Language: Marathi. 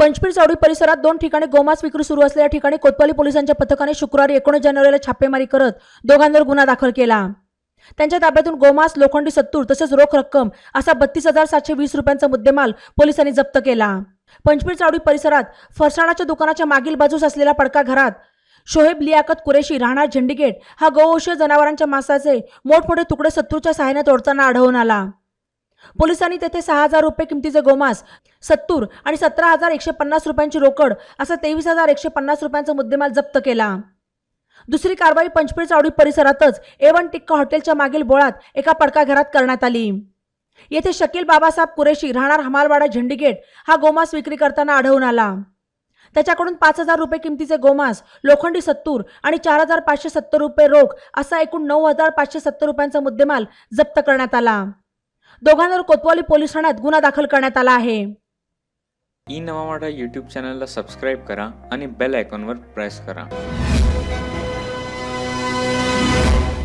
पंचपीर चावडी परिसरात दोन ठिकाणी गोमांस विक्री सुरू असलेल्या ठिकाणी कोतवाली पोलिसांच्या पथकाने शुक्रवारी एकोणीस जानेवारीला छापेमारी करत दोघांवर गुन्हा दाखल केला. त्यांच्या ताब्यातून गोमांस लोखंडी सत्तूर तसेच रोख रक्कम असा बत्तीस हजार सातशे वीस रुपयांचा मुद्देमाल पोलिसांनी जप्त केला. पंचपीर चावडी परिसरात फरसाणाच्या दुकानाच्या मागील बाजूस असलेल्या पडका घरात शोहेब लियाकत कुरेशी राहणार झेंडीगेट हा गोवंशीय जनावरांच्या मांसाचे मोठमोठे तुकडे सत्तूरच्या सहाय्याने तोडताना आढळून आला. पोलिसांनी तेथे सहा हजार रुपये किमतीचे गोमास सत्तूर आणि सतरा हजार एकशे पन्नास रुपयांची रोकड असा तेवीस हजार एकशे पन्नास रुपयांचा मुद्देमाल जप्त केला. दुसरी कारवाई पंचपीर चावडी परिसरातच ए वन टिक्का हॉटेलच्या मागील बोळात एका पडका घरात करण्यात आली. येथे शकील बाबासाहेब कुरेशी राहणार हमालवाडा झेंडीगेट हा गोमास विक्री करताना आढळून आला. त्याच्याकडून पाच हजार रुपये किमतीचे गोमास लोखंडी सत्तूर आणि चार हजार पाचशे सत्तर रुपये रोख असा एकूण नऊ हजार पाचशे सत्तर रुपयांचा मुद्देमाल जप्त करण्यात आला. दोघांवर कोतवाली पोलीस ठाण्यात गुन्हा दाखल करण्यात आला आहे. ई नवा मराठा यूट्यूब चॅनलला सबस्क्राईब करा आणि बेल आयकॉनवर प्रेस करा.